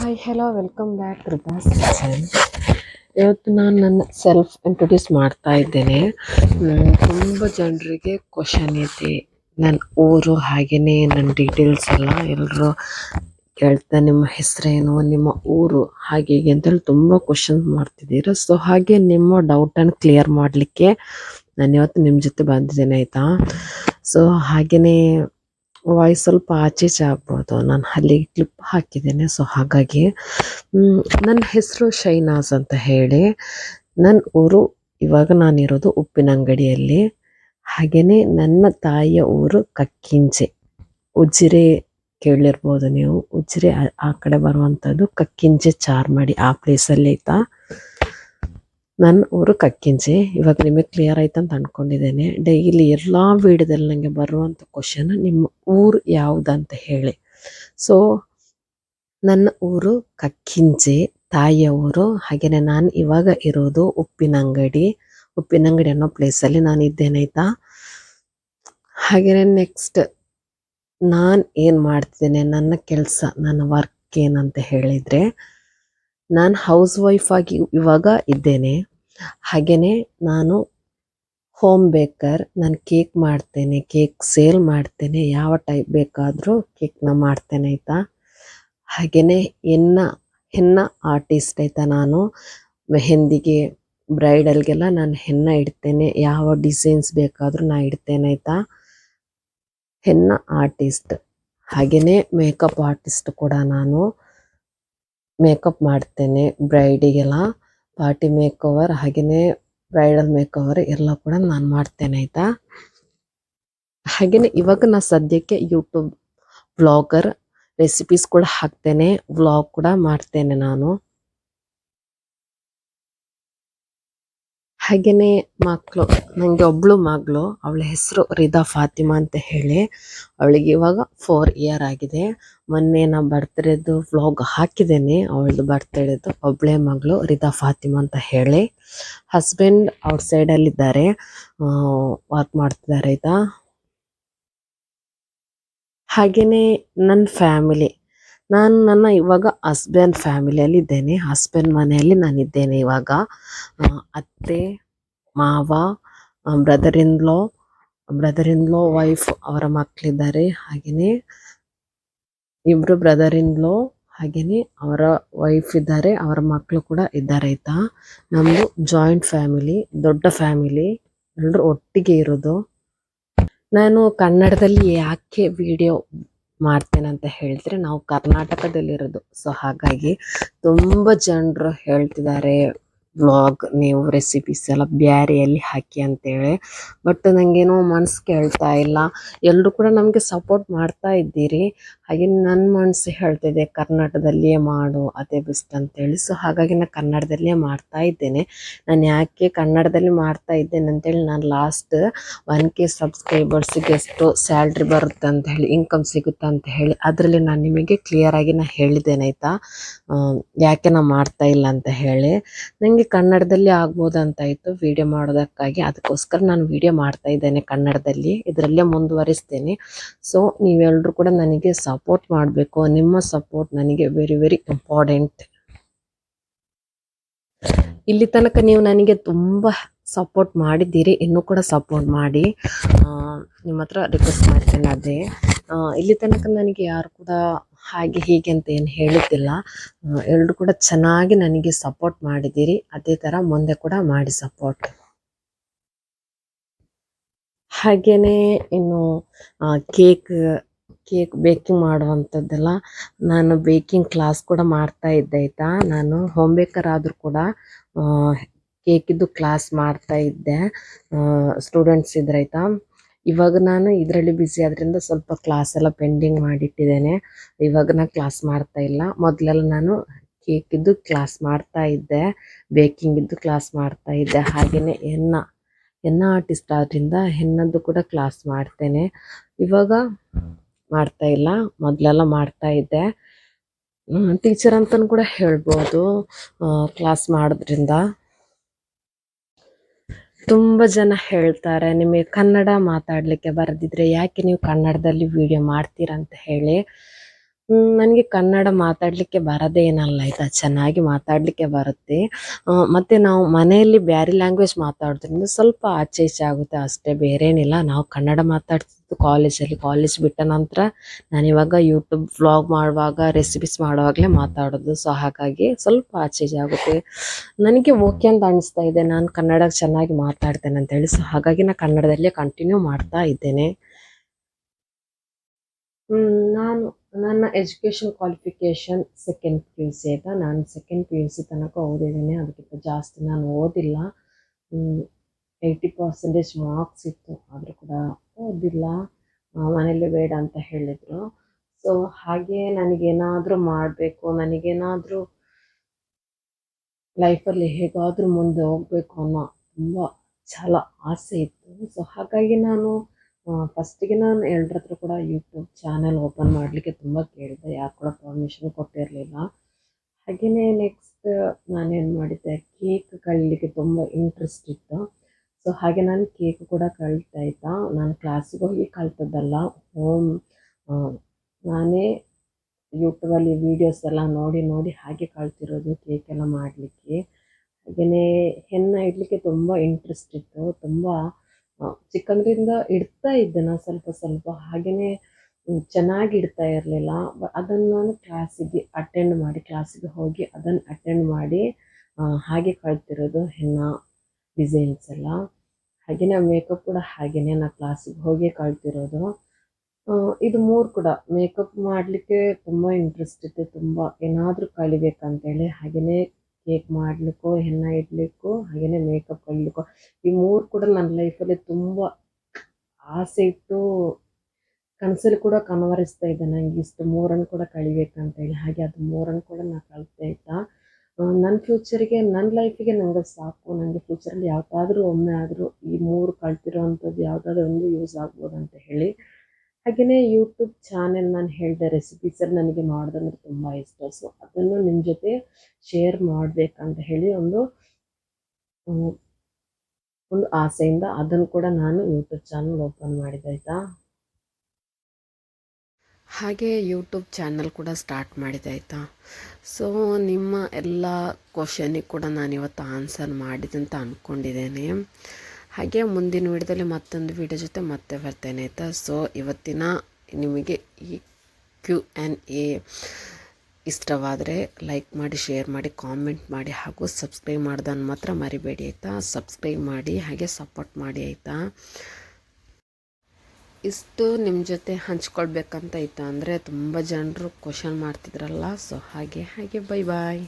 Hi hello welcome back Ridas ಇವತ್ತು ನಾನು ನನ್ನ ಸೆಲ್ಫ್ ಇಂಟ್ರೊಡ್ಯೂಸ್ ಮಾಡ್ತಾ ಇದ್ದೇನೆ. ತುಂಬ ಜನರಿಗೆ ಕ್ವಶನ್ ಐತಿ. ನನ್ನ ಊರು ಹಾಗೆಯೇ ನನ್ನ ಡೀಟೇಲ್ಸ್ ಎಲ್ಲ ಎಲ್ಲರೂ ಕೇಳ್ತಾ, ನಿಮ್ಮ ಹೆಸರೇನು, ನಿಮ್ಮ ಊರು ಹಾಗೆ ಹೀಗೆ ಅಂತೇಳಿ ತುಂಬ ಕ್ವಶನ್ ಮಾಡ್ತಿದ್ದೀರ. ಸೊ ಹಾಗೆ ನಿಮ್ಮ ಡೌಟನ್ನು ಕ್ಲಿಯರ್ ಮಾಡಲಿಕ್ಕೆ ನಾನು ಇವತ್ತು ನಿಮ್ಮ ಜೊತೆ ಬಂದಿದ್ದೇನೆ, ಆಯಿತಾ? ಸೊ ಹಾಗೆಯೇ ವಾಯ್ಸ್ ಸ್ವಲ್ಪ ಆಚೆ ಈಚೆ ಆಗ್ಬೋದು. ನಾನು ಅಲ್ಲಿ ಕ್ಲಿಪ್ ಹಾಕಿದ್ದೇನೆ ಸೊ ಹಾಗಾಗಿ ನನ್ನ ಹೆಸರು ಶೈನಾಸ್ ಅಂತ ಹೇಳಿ. ನನ್ನ ಊರು, ಇವಾಗ ನಾನಿರೋದು ಉಪ್ಪಿನಂಗಡಿಯಲ್ಲಿ. ಹಾಗೆಯೇ ನನ್ನ ತಾಯಿಯ ಊರು ಕಕ್ಕಿಂಚೆ. ಉಜ್ಜಿರೆ ಕೇಳಿರ್ಬೋದು ನೀವು. ಉಜ್ಜಿರೆ ಆ ಕಡೆ ಬರುವಂಥದ್ದು ಕಕ್ಕಿಂಚೆ ಚಾರ್ಮಾಡಿ ಆ ಪ್ಲೇಸಲ್ಲಿ ಆಯ್ತಾ? ನನ್ನ ಊರು ಕಕ್ಕಿಂಜೆ ಇವಾಗ ನಿಮಗೆ ಕ್ಲಿಯರ್ ಆಯ್ತು ಅಂತ ಅಂದ್ಕೊಂಡಿದ್ದೇನೆ ಡೈಲಿ ಎಲ್ಲ ವೀಡಿಯೋದಲ್ಲಿ ನನಗೆ ಬರುವಂಥ ಕ್ವಶನ್ ನಿಮ್ಮ ಊರು ಯಾವುದಂತ ಹೇಳಿ. ಸೊ ನನ್ನ ಊರು ಕಕ್ಕಿಂಜೆ ತಾಯಿಯ ಊರು. ಹಾಗೆಯೇ ನಾನು ಇವಾಗ ಇರೋದು ಉಪ್ಪಿನಂಗಡಿ. ಉಪ್ಪಿನಂಗಡಿ ಅನ್ನೋ ಪ್ಲೇಸಲ್ಲಿ ನಾನು ಇದ್ದೇನೆ ಆಯ್ತಾ? ಹಾಗೆಯೇ ನೆಕ್ಸ್ಟ್ ನಾನು ಏನು ಮಾಡ್ತಿದ್ದೇನೆ, ನನ್ನ ಕೆಲಸ, ನನ್ನ ವರ್ಕ್ ಏನಂತ ಹೇಳಿದರೆ, ನಾನು ಹೌಸ್ ವೈಫ್ ಆಗಿ ಇವಾಗ ಇದ್ದೇನೆ. ಹಾಗೆಯೇ ನಾನು ಹೋಮ್ ಬೇಕರ್ ನಾನು ಕೇಕ್ ಮಾಡ್ತೇನೆ ಕೇಕ್ ಸೇಲ್ ಮಾಡ್ತೇನೆ, ಯಾವ ಟೈಪ್ ಬೇಕಾದರೂ ಕೇಕ್ನ ಮಾಡ್ತೇನೆ, ಆಯಿತಾ? ಹಾಗೆಯೇ ಹೆನ್ನ ಹೆನ್ನ ಆರ್ಟಿಸ್ಟ್ ಆಯಿತಾ ನಾನು, ಮೆಹಂದಿಗೆ, ಬ್ರೈಡಲ್ಗೆಲ್ಲ ನಾನು ಹೆನ್ನ ಇಡ್ತೇನೆ, ಯಾವ ಡಿಸೈನ್ಸ್ ಬೇಕಾದರೂ ನಾನು ಇಡ್ತೇನೆ, ಆಯಿತಾ? ಹೆನ್ನ ಆರ್ಟಿಸ್ಟ್ ಹಾಗೆಯೇ ಮೇಕಪ್ ಆರ್ಟಿಸ್ಟ್ ಕೂಡ ನಾನು ಮೇಕಪ್ ಮಾಡ್ತೇನೆ ಬ್ರೈಡಿಗೆಲ್ಲ ಪಾರ್ಟಿ ಮೇಕ್ ಓವರ್ ಹಾಗೆಯೇ ಬ್ರೈಡಲ್ ಮೇಕ್ ಓವರ್ ಎಲ್ಲ ಕೂಡ ನಾನು ಮಾಡ್ತೇನೆ, ಆಯಿತಾ? ಹಾಗೆಯೇ ಇವಾಗ ನಾನು ಸದ್ಯಕ್ಕೆ ಯೂಟ್ಯೂಬ್ ವ್ಲಾಗರ್ ರೆಸಿಪೀಸ್ ಕೂಡ ಹಾಕ್ತೇನೆ, ವ್ಲಾಗ್ ಕೂಡ ಮಾಡ್ತೇನೆ ನಾನು. ಹಾಗೆಯೇ ಮಕ್ಕಳು ನನಗೆ ಒಬ್ಬಳು ಮಗಳು, ಅವಳ ಹೆಸರು ರಿದಾ ಫಾತಿಮಾ ಅಂತ ಹೇಳಿ, ಅವಳಿಗೆ ಇವಾಗ ಫೋರ್ ಇಯರ್ ಆಗಿದೆ. ಮೊನ್ನೆ ನಾ ಬರ್ತ್ಡೇದು ವ್ಲಾಗ್ ಹಾಕಿದ್ದೇನೆ ಅವಳದು ಬರ್ತ್ಡೇದು ಒಬ್ಳೆ ಮಗಳು ರಿದಾ ಫಾತಿಮಾ ಅಂತ ಹೇಳಿ. ಹಸ್ಬೆಂಡ್ ಔಟ್ ಸೈಡಲ್ಲಿದ್ದಾರೆ ವರ್ಕ್ ಮಾಡ್ತಿದ್ದಾರೆ ಈಗ. ಹಾಗೆಯೇ ನನ್ನ ಫ್ಯಾಮಿಲಿ ನಾನು ನನ್ನ ಇವಾಗ ಹಸ್ಬೆಂಡ್ ಫ್ಯಾಮಿಲಿಯಲ್ಲಿ ಇದ್ದೇನೆ ಹಸ್ಬೆಂಡ್ ಮನೆಯಲ್ಲಿ ನಾನಿದ್ದೇನೆ ಇವಾಗ. ಅತ್ತೆ, ಮಾವ brother in law brother in law wife ಅವರ ಮಕ್ಕಳಿದ್ದಾರೆ ಹಾಗೆಯೇ ಇಬ್ಬರು ಬ್ರದರ್ ಇನ್ ಲಾ ಹಾಗೆಯೇ ಅವರ ವೈಫ್ ಇದ್ದಾರೆ. ಅವರ ಮಕ್ಕಳು ಕೂಡ ಇದ್ದಾರೆ ಆಯಿತಾ? ನಮ್ಮದು ಜಾಯಿಂಟ್ ಫ್ಯಾಮಿಲಿ ದೊಡ್ಡ ಫ್ಯಾಮಿಲಿ ಎಲ್ಲರೂ ಒಟ್ಟಿಗೆ ಇರೋದು. ನಾನು ಕನ್ನಡದಲ್ಲಿ ಯಾಕೆ ವಿಡಿಯೋ ಮಾಡ್ತೇನೆ ಅಂತ ಹೇಳಿದ್ರೆ ನಾವು ಕರ್ನಾಟಕದಲ್ಲಿರೋದು. ಸೊ ಹಾಗಾಗಿ ತುಂಬ ಜನರು ಹೇಳ್ತಿದ್ದಾರೆ ವ್ಲಾಗ್ ನೀವು ರೆಸಿಪೀಸ್ ಎಲ್ಲ ಬ್ಯಾರಿಯಲ್ಲಿ ಹಾಕಿ ಅಂತೇಳಿ. ಬಟ್ ನನಗೇನೋ ಮನ್ಸು ಕೇಳ್ತಾ ಇಲ್ಲ. ಎಲ್ಲರೂ ಕೂಡ ನಮಗೆ ಸಪೋರ್ಟ್ ಮಾಡ್ತಾ ಇದ್ದೀರಿ. ಹಾಗೆ ನನ್ನ ಮನಸ್ಸು ಹೇಳ್ತಿದೆ ಕರ್ನಾಟಕದಲ್ಲಿಯೇ ಮಾಡು, ಅದೇ ಬೆಸ್ಟ್ ಅಂತೇಳಿ. ಸೊ ಹಾಗಾಗಿ ನಾನು ಕನ್ನಡದಲ್ಲೇ ಮಾಡ್ತಾ ಇದ್ದೇನೆ. ನಾನು ಯಾಕೆ ಕನ್ನಡದಲ್ಲಿ ಮಾಡ್ತಾ ಇದ್ದೇನೆ ಅಂತೇಳಿ ನಾನು ಲಾಸ್ಟ್ ಒನ್ ಕೆ ಸಬ್ಸ್ಕ್ರೈಬರ್ಸಿಗೆ ಎಷ್ಟು ಸ್ಯಾಲ್ರಿ ಬರುತ್ತೆ ಅಂತ ಹೇಳಿ ಇನ್ಕಮ್ ಸಿಗುತ್ತೆ ಅಂತ ಹೇಳಿ, ಅದರಲ್ಲಿ ನಾನು ನಿಮಗೆ ಕ್ಲಿಯರ್ ಆಗಿ ನಾನು ಹೇಳಿದ್ದೇನೆ, ಆಯಿತಾ? ಯಾಕೆ ನಾನು ಮಾಡ್ತಾ ಇಲ್ಲ ಅಂತ ಹೇಳಿ. ನನಗೆ ಕನ್ನಡದಲ್ಲಿ ಇತ್ತು ವಿಡಿಯೋ ಮಾಡೋದಕ್ಕಾಗಿ. ಅದಕ್ಕೋಸ್ಕರ ನಾನು ವಿಡಿಯೋ ಮಾಡ್ತಾ ಇದ್ದೇನೆ ಕನ್ನಡದಲ್ಲಿ. ಇದರಲ್ಲೇ ಮುಂದುವರಿಸ್ತೇನೆ. ಸೊ ನೀವೆಲ್ಲರೂ ಕೂಡ ನನಗೆ ಸಪೋರ್ಟ್ ಮಾಡಬೇಕು. ನಿಮ್ಮ ಸಪೋರ್ಟ್ ನನಗೆ ವೆರಿ ವೆರಿ ಇಂಪಾರ್ಟೆಂಟ್ ಇಲ್ಲಿ ತನಕ ನೀವು ನನಗೆ ತುಂಬ ಸಪೋರ್ಟ್ ಮಾಡಿದ್ದೀರಿ. ಇನ್ನೂ ಕೂಡ ಸಪೋರ್ಟ್ ಮಾಡಿ. ನಿಮ್ಮ ಹತ್ರ ರಿಕ್ವೆಸ್ಟ್ ಮಾಡ್ತೇನೆ ಅದೇ. ಇಲ್ಲಿ ತನಕ ನನಗೆ ಯಾರು ಕೂಡ ಹಾಗೆ ಹೀಗೆ ಅಂತ ಏನು ಹೇಳುತ್ತಿಲ್ಲ. ಎಲ್ಲರೂ ಕೂಡ ಚೆನ್ನಾಗಿ ನನಗೆ ಸಪೋರ್ಟ್ ಮಾಡಿದ್ದೀರಿ. ಅದೇ ಥರ ಮುಂದೆ ಕೂಡ ಮಾಡಿ ಸಪೋರ್ಟ್ ಹಾಗೆಯೇ ಇನ್ನು ಕೇಕ್ ಕೇಕ್ ಬೇಕಿಂಗ್ ಮಾಡುವಂಥದ್ದೆಲ್ಲ ನಾನು ಬೇಕಿಂಗ್ ಕ್ಲಾಸ್ ಕೂಡ ಮಾಡ್ತಾ ಇದ್ದೆ, ಆಯಿತಾ? ನಾನು ಹೋಮ್ ಬೇಕರ್ ಆದರೂ ಕೂಡ ಕೇಕಿದ್ದು ಕ್ಲಾಸ್ ಮಾಡ್ತಾ ಇದ್ದೆ. ಸ್ಟೂಡೆಂಟ್ಸ್ ಇದ್ರೆ, ಆಯಿತಾ? ಇವಾಗ ನಾನು ಇದರಲ್ಲಿ ಬ್ಯುಸಿ ಆದ್ರಿಂದ ಸ್ವಲ್ಪ ಕ್ಲಾಸ್ ಎಲ್ಲ ಪೆಂಡಿಂಗ್ ಮಾಡಿಟ್ಟಿದ್ದೇನೆ. ಇವಾಗ ನಾನು ಕ್ಲಾಸ್ ಮಾಡ್ತಾ ಇಲ್ಲ. ಮೊದಲೆಲ್ಲ ನಾನು ಕೇಕಿದ್ದು ಕ್ಲಾಸ್ ಮಾಡ್ತಾ ಇದ್ದೆ. ಬೇಕಿಂಗಿದ್ದು ಕ್ಲಾಸ್ ಮಾಡ್ತಾ ಇದ್ದೆ. ಹಾಗೆಯೇ ಹೆನ್ನ ಹೆನ್ನ ಆರ್ಟಿಸ್ಟ್ ಆದ್ರಿಂದ ಹೆನ್ನದ್ದು ಕೂಡ ಕ್ಲಾಸ್ ಮಾಡ್ತೇನೆ. ಇವಾಗ ಮಾಡ್ತಾ ಇಲ್ಲ. ಮೊದಲೆಲ್ಲ ಮಾಡ್ತಾ ಇದ್ದೆ. ಟೀಚರ್ ಅಂತಲೂ ಕೂಡ ಹೇಳ್ಬೋದು. ಕ್ಲಾಸ್ ಮಾಡೋದ್ರಿಂದ. ತುಂಬ ಜನ ಹೇಳ್ತಾರೆ, ನಿಮಗೆ ಕನ್ನಡ ಮಾತಾಡಲಿಕ್ಕೆ ಬರದಿದ್ರೆ ಯಾಕೆ ನೀವು ಕನ್ನಡದಲ್ಲಿ ವಿಡಿಯೋ ಮಾಡ್ತೀರಾ ಅಂತ ಹೇಳಿ. ನನಗೆ ಕನ್ನಡ ಮಾತಾಡಲಿಕ್ಕೆ ಬರದೇ ಏನಲ್ಲ, ಆಯಿತಾ? ಚೆನ್ನಾಗಿ ಮಾತಾಡಲಿಕ್ಕೆ ಬರುತ್ತೆ. ಮತ್ತು ನಾವು ಮನೆಯಲ್ಲಿ ಬೇರೆ ಲ್ಯಾಂಗ್ವೇಜ್ ಮಾತಾಡೋದ್ರಿಂದ ಸ್ವಲ್ಪ ಆಚೆ ಈಚೆ ಆಗುತ್ತೆ ಅಷ್ಟೇ, ಬೇರೇನಿಲ್ಲ. ನಾವು ಕನ್ನಡ ಮಾತಾಡ್ತಿದ್ದು ಕಾಲೇಜಲ್ಲಿ ಕಾಲೇಜ್ ಬಿಟ್ಟ ನಂತರ ನಾನು ಇವಾಗ ಯೂಟ್ಯೂಬ್ ವ್ಲಾಗ್ ಮಾಡುವಾಗ ರೆಸಿಪೀಸ್ ಮಾಡುವಾಗಲೇ ಮಾತಾಡೋದು. ಸೊ ಹಾಗಾಗಿ ಸ್ವಲ್ಪ ಆಚೆ ಆಗುತ್ತೆ. ನನಗೆ ಓಕೆ ಅಂತ ಅನಿಸ್ತಾ ಇದೆ. ನಾನು ಕನ್ನಡ ಚೆನ್ನಾಗಿ ಮಾತಾಡ್ತೇನೆ ಅಂತ ಹೇಳಿ. ಸೊ ಹಾಗಾಗಿ ನಾನು ಕನ್ನಡದಲ್ಲೇ ಕಂಟಿನ್ಯೂ ಮಾಡ್ತಾ ಇದ್ದೇನೆ. ನಾನು, ನನ್ನ education qualification second P U C ಆಯಿತಾ ನಾನು ಸೆಕೆಂಡ್ ಪಿ ಯು ಸಿ ತನಕ ಓದಿದ್ದೇನೆ. ಅದಕ್ಕಿಂತ ಜಾಸ್ತಿ ನಾನು ಓದಿಲ್ಲ. ಏಯ್ಟಿ ಪರ್ಸೆಂಟೇಜ್ ಮಾರ್ಕ್ಸ್ ಇತ್ತು. ಆದರೂ ಕೂಡ ಓದಿಲ್ಲ. ಮನೇಲಿ ಬೇಡ ಅಂತ ಹೇಳಿದರು. ಸೊ ಹಾಗೆ ನನಗೇನಾದರೂ ಮಾಡಬೇಕು, ನನಗೇನಾದರೂ ಲೈಫಲ್ಲಿ ಹೇಗಾದರೂ ಮುಂದೆ ಹೋಗಬೇಕು ಅನ್ನೋ ತುಂಬ ಛಲ, ಆಸೆ ಇತ್ತು. ಸೊ ಹಾಗಾಗಿ ನಾನು ಫಸ್ಟಿಗೆ ನಾನು ಎಲ್ಲರ ಹತ್ರ ಕೂಡ ಯೂಟ್ಯೂಬ್ ಚಾನಲ್ ಓಪನ್ ಮಾಡಲಿಕ್ಕೆ ತುಂಬ ಕೇಳಿದೆ. ಯಾರು ಕೂಡ ಪರ್ಮಿಷನ್ ಕೊಟ್ಟಿರಲಿಲ್ಲ. ಹಾಗೆಯೇ ನೆಕ್ಸ್ಟ್ ನಾನೇನು ಮಾಡಿದ್ದೆ ಕೇಕ್ ಕಳಿಲಿಕ್ಕೆ ತುಂಬ ಇಂಟ್ರೆಸ್ಟ್ ಇತ್ತು. ಸೊ ಹಾಗೆ ನಾನು ಕೇಕ್ ಕೂಡ ಕಳ್ತಾ ಇದ್ದ. ನಾನು ಕ್ಲಾಸಿಗೆ ಹೋಗಿ ಕಲ್ತದ್ದಲ್ಲ ಹೋಮ್ ನಾನೇ ಯೂಟ್ಯೂಬಲ್ಲಿ ವೀಡಿಯೋಸ್ ಎಲ್ಲ ನೋಡಿ ನೋಡಿ ಹಾಗೆ ಕಲ್ತಿರೋದು ಕೇಕ್ ಎಲ್ಲ ಮಾಡಲಿಕ್ಕೆ. ಹಾಗೆಯೇ ಹೆನ್ನ ಇಡಲಿಕ್ಕೆ ತುಂಬ ಇಂಟ್ರೆಸ್ಟ್ ಇತ್ತು. ತುಂಬ ಚಿಕ್ಕಂದ್ರಿಂದ ಇಡ್ತಾ ಇದ್ದೆ ನಾನು ಸ್ವಲ್ಪ ಸ್ವಲ್ಪ. ಹಾಗೆಯೇ ಚೆನ್ನಾಗಿ ಇಡ್ತಾ ಇರಲಿಲ್ಲ. ಅದನ್ನು ನಾನು ಕ್ಲಾಸಿಗೆ ಅಟೆಂಡ್ ಮಾಡಿ ಕ್ಲಾಸಿಗೆ ಹೋಗಿ ಅದನ್ನು ಅಟೆಂಡ್ ಮಾಡಿ ಹಾಗೆ ಕಲ್ತಿರೋದು ಹೆನ್ನ ಡಿಸೈನ್ಸ್ ಎಲ್ಲ ಹಾಗೆಯೇ ಮೇಕಪ್ ಕೂಡ ಹಾಗೆಯೇ ನಾನು ಕ್ಲಾಸಿಗೆ ಹೋಗಿ ಕಲ್ತಿರೋದು ಇದು ಮೂರು ಕೂಡ. ಮೇಕಪ್ ಮಾಡಲಿಕ್ಕೆ ತುಂಬ ಇಂಟ್ರೆಸ್ಟ್ ಇದೆ ತುಂಬ ಏನಾದರೂ ಕಲಿಬೇಕಂತೇಳಿ ಹಾಗೆಯೇ ಕೇಕ್ ಮಾಡಲಿಕ್ಕೋ ಹೆಣ್ಣ ಇಡಲಿಕ್ಕೂ ಹಾಗೆಯೇ ಮೇಕಪ್ ಕಲಿಲಿಕ್ಕೋ. ಈ ಮೂರು ಕೂಡ ನನ್ನ ಲೈಫಲ್ಲಿ ತುಂಬ ಆಸೆ ಇಟ್ಟು ಕನಸಲ್ಲಿ ಕೂಡ ಕನವರಿಸ್ತಾ ಇದ್ದೆ. ನನಗೆ ಇಷ್ಟು ಮೂರನ್ನು ಕೂಡ ಕಲಿಬೇಕಂತೇಳಿ. ಹಾಗೆ ಅದು ಮೂರನ್ನು ಕೂಡ ನಾನು ಕಲಿತಾ ಇದ್ದ. ನನ್ನ ಫ್ಯೂಚರ್ಗೆ ನನ್ನ ಲೈಫಿಗೆ ನನಗೆ ಸಾಕು. ನನಗೆ ಫ್ಯೂಚರಲ್ಲಿ ಯಾವುದಾದ್ರೂ ಒಮ್ಮೆ ಆದರೂ ಈ ಮೂರು ಕಳ್ತಿರೋ ಅಂಥದ್ದು ಯಾವುದಾದ್ರೂ ಒಂದು ಯೂಸ್ ಆಗ್ಬೋದು ಅಂತ ಹೇಳಿ. ಹಾಗೆಯೇ ಯೂಟ್ಯೂಬ್ ಚಾನೆಲ್ ನಾನು ಹೇಳಿದೆ ರೆಸಿಪೀಸಲ್ಲಿ ನನಗೆ ಮಾಡೋದಂದ್ರೆ ತುಂಬ ಇಷ್ಟ. ಸೊ ಅದನ್ನು ನಿಮ್ಮ ಜೊತೆ ಶೇರ್ ಮಾಡಬೇಕಂತ ಹೇಳಿ ಒಂದು ಒಂದು ಆಸೆಯಿಂದ ಅದನ್ನು ಕೂಡ ನಾನು ಯೂಟ್ಯೂಬ್ ಚಾನಲ್ ಓಪನ್ ಮಾಡಿದೆ ಹಾಗೆ ಯೂಟ್ಯೂಬ್ ಚಾನಲ್ ಕೂಡ ಸ್ಟಾರ್ಟ್ ಮಾಡಿದೆ ಆಯಿತಾ? ಸೊ ನಿಮ್ಮ ಎಲ್ಲ ಕ್ವಶನಿಗೆ ಕೂಡ ನಾನು ಇವತ್ತು ಆನ್ಸರ್ ಮಾಡಿದೆ ಅಂತ ಅಂದ್ಕೊಂಡಿದ್ದೇನೆ ಹಾಗೆ ಮುಂದಿನ ವಿಡಿಯೋದಲ್ಲಿ ಮತ್ತೊಂದು ವಿಡಿಯೋ ಜೊತೆ ಮತ್ತೆ ಬರ್ತೇನೆ ಆಯಿತಾ? ಸೊ ಇವತ್ತಿನ ನಿಮಗೆ ಈ ಕ್ಯೂ ಆ್ಯನ್ ಎ ಇಷ್ಟವಾದರೆ ಲೈಕ್ ಮಾಡಿ ಶೇರ್ ಮಾಡಿ ಕಾಮೆಂಟ್ ಮಾಡಿ ಹಾಗೂ ಸಬ್ಸ್ಕ್ರೈಬ್ ಮಾಡ್ದನ್ನು ಮಾತ್ರ ಮರಿಬೇಡಿ ಆಯಿತಾ? ಸಬ್ಸ್ಕ್ರೈಬ್ ಮಾಡಿ, ಹಾಗೆ ಸಪೋರ್ಟ್ ಮಾಡಿ ಆಯಿತಾ? ಇಷ್ಟು ನಿಮ್ಮ ಜೊತೆ ಹಂಚ್ಕೊಳ್ಬೇಕಂತ ಇತ್ತು ಅಂದರೆ ತುಂಬ ಜನರು ಕ್ವಶನ್ ಮಾಡ್ತಿದ್ರಲ್ಲ ಸೊ ಹಾಗೆ ಹಾಗೆ ಬೈ ಬಾಯ್